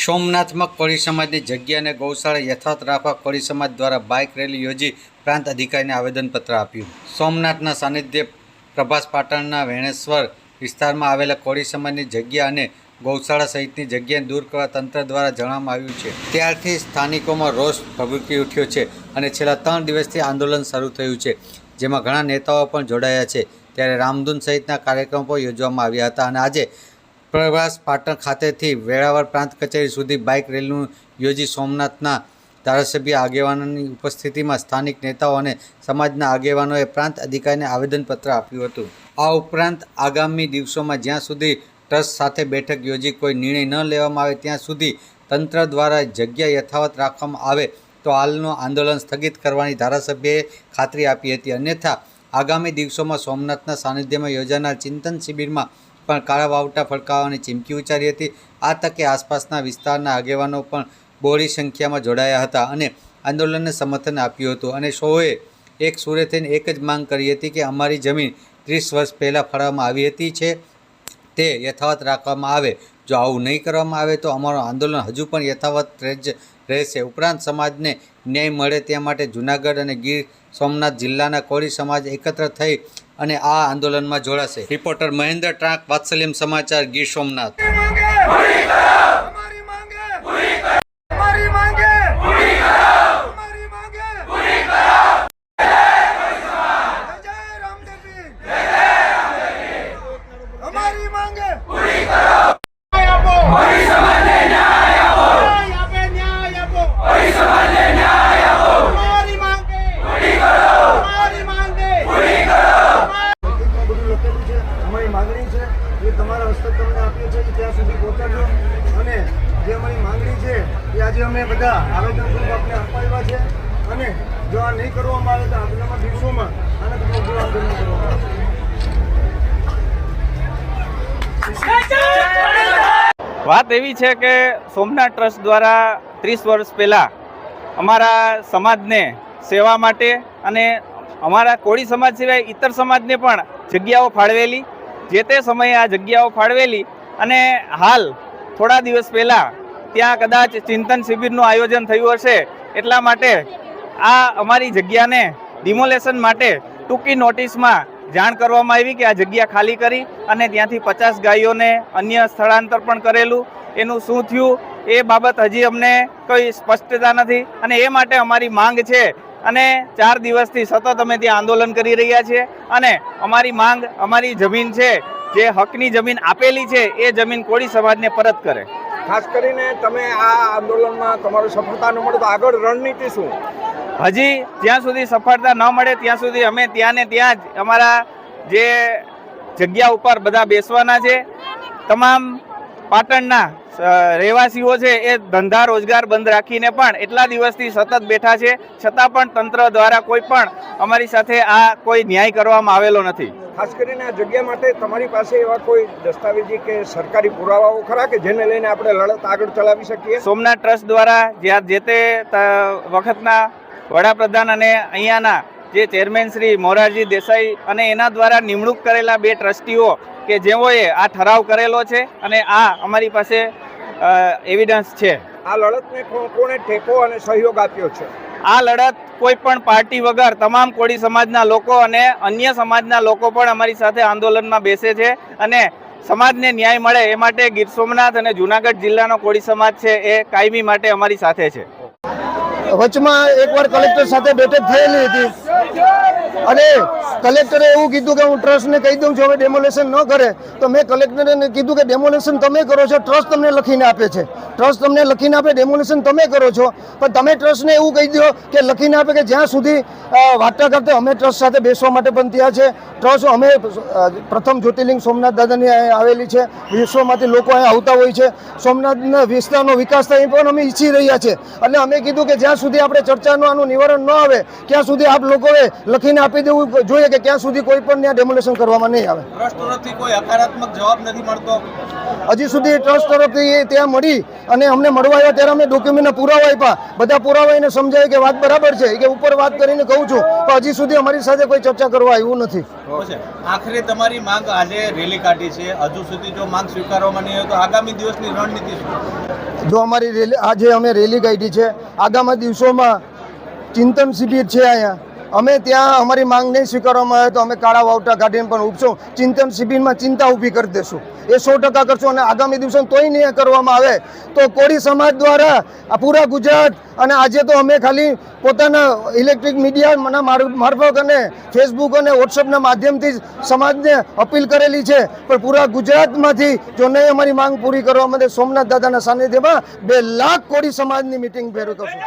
સોમનાથમાં કોળી સમાજની જગ્યા અને ગૌશાળા યથાર્થ રાખવા કોળી સમાજ દ્વારા બાઇક રેલી યોજી પ્રાંત અધિકારીને આવેદનપત્ર આપ્યું. સોમનાથના સાનિધ્ય પ્રભાસ પાટણના વેણેશ્વર વિસ્તારમાં આવેલા કોળી સમાજની જગ્યા અને ગૌશાળા સહિતની જગ્યાને દૂર કરવા તંત્ર દ્વારા જણાવવામાં આવ્યું છે. ત્યારથી સ્થાનિકોમાં રોષ ભભૂકી ઉઠ્યો છે અને છેલ્લા ત્રણ દિવસથી આંદોલન શરૂ થયું છે, જેમાં ઘણા નેતાઓ પણ જોડાયા છે. ત્યારે રામધૂન સહિતના કાર્યક્રમો યોજવામાં આવ્યા હતા અને આજે પ્રવાસ પાટણ ખાતેથી વેળાવળ પ્રાંત કચેરી સુધી બાઇક રેલીનું યોજી સોમનાથના ધારાસભ્ય આગેવાનોની ઉપસ્થિતિમાં સ્થાનિક નેતાઓ અને સમાજના આગેવાનોએ પ્રાંત અધિકારીને આવેદનપત્ર આપ્યું હતું. આ ઉપરાંત આગામી દિવસોમાં જ્યાં સુધી ટ્રસ્ટ સાથે બેઠક યોજી કોઈ નિર્ણય ન લેવામાં આવે ત્યાં સુધી તંત્ર દ્વારા જગ્યા યથાવત રાખવામાં આવે તો હાલનું આંદોલન સ્થગિત કરવાની ધારાસભ્યએ ખાતરી આપી હતી. અન્યથા, આગામી દિવસોમાં સોમનાથના સાનિધ્યમાં યોજાનાર ચિંતન શિબિરમાં પણ કાળા વાવટા ફડકાવવાની ચીમકી ઉચ્ચારી હતી. આ તકે આસપાસના વિસ્તારના આગેવાનો પણ બહોળી સંખ્યામાં જોડાયા હતા અને આંદોલનને સમર્થન આપ્યું હતું. અને સૌએ એક સુરે થઈને એક જ માંગ કરી હતી કે અમારી જમીન ત્રીસ વર્ષ પહેલાં ફાળવવામાં આવી હતી છે, તે યથાવત રાખવામાં આવે. જો આવું નહીં કરવામાં આવે તો અમારું આંદોલન હજુ પણ યથાવત રહેશે. ઉપરાંત સમાજને ન્યાય મળે તે માટે જૂનાગઢ અને ગીર સોમનાથ જિલ્લાના કોળી સમાજ એકત્ર થઈ અને આ આંદોલનમાં જોડાશે. રિપોર્ટર મહેન્દ્ર ટ્રાંક વાત્સલ્યમ સમાચાર ગીર સોમનાથ. છે અમારી માંગણી છે, એ તમારા હસ્તક તમને આપીએ છીએ કે ત્યાં સુધી પહોંચાડજો. અને જે અમારી માંગણી છે, એ આજે અમે બધા આવેદનપત્ર આપને અપાવ્યા છે. અને જો આ નહીં કરવામાં આવે તો આગળના દિવસોમાં આને ઉગ્ર આંદોલન કરવામાં આવશે. વાત એવી છે કે સોમનાથ ટ્રસ્ટ દ્વારા ત્રીસ વર્ષ પહેલાં અમારા સમાજને સેવા માટે અને અમારા કોળી સમાજ સિવાય ઇતર સમાજને પણ જગ્યાઓ ફાળવેલી, જે તે સમયે આ જગ્યાઓ ફાળવેલી અને હાલ થોડા દિવસ પહેલાં ત્યાં કદાચ ચિંતન શિબિરનું આયોજન થયું હશે, એટલા માટે આ અમારી જગ્યાને ડિમોલેશન માટે ટૂંકી નોટિસમાં જાણ કરવામાં આવી કે આ જગ્યા ખાલી કરી અને ત્યાંથી પચાસ ગાયોને અન્ય સ્થળાંતર પણ કરેલું. એનું શું થયું એ બાબત હજી અમને કોઈ સ્પષ્ટતા નથી અને એ માટે અમારી માંગ છે અને ચાર દિવસથી સતત અમે ત્યાં આંદોલન કરી રહ્યા છીએ. અને અમારી માંગ અમારી જમીન છે જે હકની જમીન આપેલી છે એ જમીન કોળી સમાજને પરત કરે. ખાસ કરીને તમે આ આંદોલનમાં તમારું સફળતા ન મળે તો આગળ રણનીતિ શું? હજી જ્યાં સુધી સફળતા ન મળે ત્યાં સુધી અમે ત્યાં ને ત્યાં જ અમારા જે જગ્યા ઉપર બધા બેસવાના છે. તમામ પાટણના રહેવાસીઓ છે એ ધંધા રોજગાર બંધ રાખીને પણ એટલા દિવસથી સતત બેઠા છે. છતાં પણ તંત્ર દ્વારા કોઈ પણ અમારી સાથે આ કોઈ ન્યાય કરવામાં આવેલો નથી. ખાસ કરીને આ જગ્યા માટે તમારી પાસે એવા કોઈ દસ્તાવેજી કે સરકારી પુરાવાઓ ખરા કે જેને લઈને આપણે લડત આગળ ચલાવી શકીએ? સોમનાથ ટ્રસ્ટ દ્વારા જ્યાં જે તે વખતના વડાપ્રધાન અને અહીંયાના જે ચેરમેન શ્રી મોરારજી દેસાઈ અને એના દ્વારા નિમણૂક કરેલા બે ટ્રસ્ટીઓ કે જેઓએ આ ઠરાવ કરેલો છે અને આ અમારી પાસે એવિડન્સ છે. આ લડતને કોણે ટેકો અને સહયોગ આપ્યો છે? આ લડત કોઈ પણ પાર્ટી વગર તમામ કોળી સમાજના લોકો અને અન્ય સમાજના લોકો પણ અમારી સાથે આંદોલનમાં બેસે છે અને સમાજને ન્યાય મળે એ માટે ગીર સોમનાથ અને જુનાગઢ જિલ્લાનો કોળી સમાજ છે એ કાયમી માટે અમારી સાથે છે. વચમાં એકવાર કલેક્ટર સાથે બેઠક થયેલી હતી. અને કલેક્ટરે એવું કીધું કે હું ટ્રસ્ટને કહી દઉં છું, હવે ડેમોલેશન ન કરે. તો મેં કલેક્ટરને કીધું કે ડેમોલેશન તમે કરો છો, ટ્રસ્ટ તમને લખીને આપે છે. ટ્રસ્ટ તમને લખીને આપે ડેમોલેશન તમે કરો છો. પણ તમે ટ્રસ્ટને એવું કહી દો કે લખીને આપે કે જ્યાં સુધી વાર્તા કરતા અમે ટ્રસ્ટ સાથે બેસવા માટે પણ ત્યાં છે. ટ્રસ્ટ અમે પ્રથમ જ્યોતિર્લિંગ સોમનાથ દાદાની આવેલી છે. વિશ્વમાંથી લોકો અહીંયા આવતા હોય છે. સોમનાથના વિસ્તારનો વિકાસ થાય પણ અમે ઈચ્છી રહ્યા છે. એટલે અમે કીધું કે જ્યાં સુધી આપણે ચર્ચાનું આનું નિવારણ ન આવે, ત્યાં સુધી આપ લોકોએ લખીને આપી દેવું જોઈએ કે ક્યાં સુધી કોઈ પણ ત્યાં ડેમોલેશન કરવામાં નહીં આવે. ટ્રસ્ટ તરફથી કોઈ હકારાત્મક જવાબ નથી મળતો? હજી સુધી ટ્રસ્ટ તરફથી ત્યાં મળી અને અમને મળવા આવ્યા ત્યારે અમે ડોક્યુમેન્ટના પુરાવા આપ્યા. બધા પુરાવા એને સમજાય કે વાત બરાબર છે. કે ઉપર વાત કરીને કહું છું પણ હજી સુધી અમારી સાથે કોઈ ચર્ચા કરવા આવ્યું નથી. આખરે તમારી માંગ આજે રેલી કાઢી છે. હજુ સુધી જો માંગ સ્વીકારવામાં નહીં હોય તો આગામી દિવસની રણનીતિ જો અમારી રેલી આજે અમે રેલી કાઢી છે. આગામી દિવસોમાં ચિંતન શિબિર છે અહીંયા. અમે ત્યાં અમારી માંગ નહીં સ્વીકારવામાં આવે તો અમે કાળા વાવટા કાઢીને પણ ઉપસો ચિંતન શિબિરમાં ચિંતા ઊભી કરી દેશું. એ સો ટકા કરશું અને આગામી દિવસો તોય નહીં કરવામાં આવે તો કોળી સમાજ દ્વારા આ પૂરા ગુજરાત અને આજે તો અમે ખાલી પોતાના ઇલેક્ટ્રિક મીડિયાના માર- મારફત અને ફેસબુક અને વોટ્સઅપના માધ્યમથી સમાજને અપીલ કરેલી છે. પણ પૂરા ગુજરાતમાંથી જો નહીં અમારી માંગ પૂરી કરવા માટે સોમનાથ દાદાના સાનિધ્યમાં બે લાખ કોળી સમાજની મિટિંગ ભેરું કરશું.